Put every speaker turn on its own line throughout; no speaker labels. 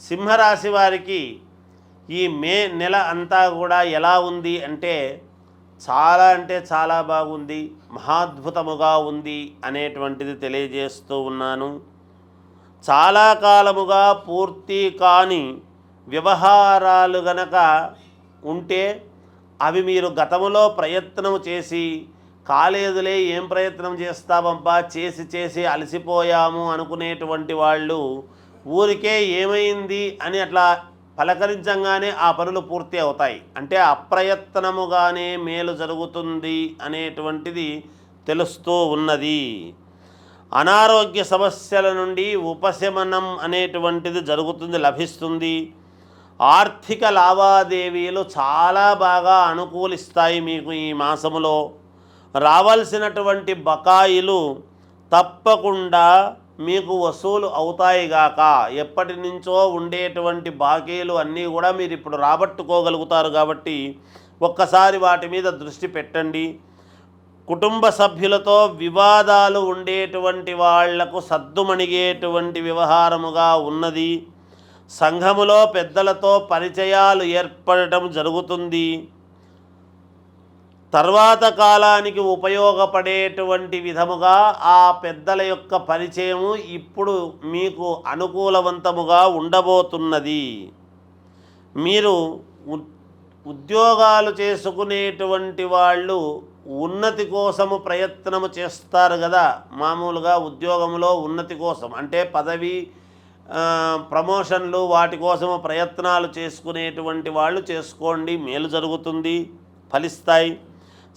సింహరాశి వారికి ఈ మే నెల అంతా కూడా ఎలా ఉంది అంటే చాలా అంటే చాలా బాగుంది మహాద్భుతముగా ఉంది అనేటువంటిది తెలియజేస్తూ ఉన్నాను. చాలా కాలముగా పూర్తి కాని వ్యవహారాలు గనక ఉంటే అవి మీరు గతములో ప్రయత్నం చేసి కాలేదులే ఏం ప్రయత్నం చేస్తామబ్బా చేసి చేసి అలసిపోయాము అనుకునేటువంటి వాళ్ళు ఊరికే ఏమైంది అని అట్లా పలకరించంగానే ఆ పనులు పూర్తి అవుతాయి. అంటే అప్రయత్నముగానే మేలు జరుగుతుంది అనేటువంటిది తెలుస్తూ ఉన్నది. అనారోగ్య సమస్యల నుండి ఉపశమనం అనేటువంటిది జరుగుతుంది లభిస్తుంది. ఆర్థిక లావాదేవీలు చాలా బాగా అనుకూలిస్తాయి మీకు ఈ మాసములో. రావాల్సినటువంటి బకాయిలు తప్పకుండా మీకు వసూలు అవుతాయిగాక ఎప్పటి నుంచో ఉండేటువంటి బాకీలు అన్నీ కూడా మీరు ఇప్పుడు రాబట్టుకోగలుగుతారు కాబట్టి ఒక్కసారి వాటి మీద దృష్టి పెట్టండి. కుటుంబ సభ్యులతో వివాదాలు ఉండేటువంటి వాళ్ళకు సద్దుమణిగేటువంటి వ్యవహారముగా ఉన్నది. సంఘములో పెద్దలతో పరిచయాలు ఏర్పడటం జరుగుతుంది. తర్వాత కాలానికి ఉపయోగపడేటువంటి విధముగా ఆ పెద్దల యొక్క పరిచయము ఇప్పుడు మీకు అనుకూలవంతముగా ఉండబోతున్నది. మీరు ఉ- ఉద్యోగాలు చేసుకునేటువంటి వాళ్ళు ఉన్నతి కోసము ప్రయత్నము చేస్తారు కదా. మామూలుగా ఉద్యోగంలో ఉన్నతి కోసం అంటే పదవి ప్రమోషన్లు వాటి కోసము ప్రయత్నాలు చేసుకునేటువంటి వాళ్ళు చేసుకోండి. మేలు జరుగుతుంది ఫలిస్తాయి.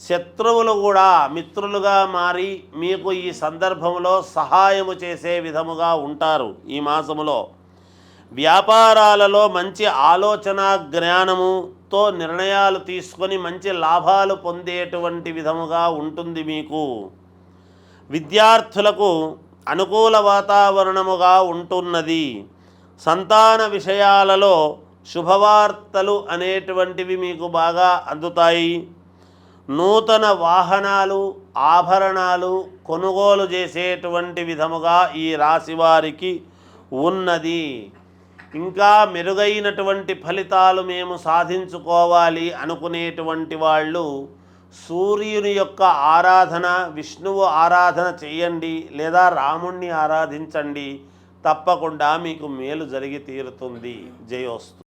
శత్రువులు కూడా మిత్రులుగా మారి మీకు ఈ సందర్భంలో సహాయము చేసే విధముగా ఉంటారు ఈ మాసములో. వ్యాపారాలలో మంచి ఆలోచన జ్ఞానముతో నిర్ణయాలు తీసుకొని మంచి లాభాలు పొందేటువంటి విధముగా ఉంటుంది మీకు. విద్యార్థులకు అనుకూల వాతావరణముగా ఉంటున్నది. సంతాన విషయాలలో శుభవార్తలు అనేటువంటివి మీకు బాగా అందుతాయి. నూతన వాహనాలు ఆభరణాలు కొనుగోలు చేసేటువంటి విధముగా ఈ రాశి వారికి ఉన్నది. ఇంకా మెరుగైనటువంటి ఫలితాలు మేము సాధించుకోవాలి అనుకునేటువంటి వాళ్ళు సూర్యుని యొక్క ఆరాధన విష్ణువు ఆరాధన చేయండి లేదా రాముణ్ణి ఆరాధించండి. తప్పకుండా మీకు మేలు జరిగి తీరుతుంది. జయోస్తు.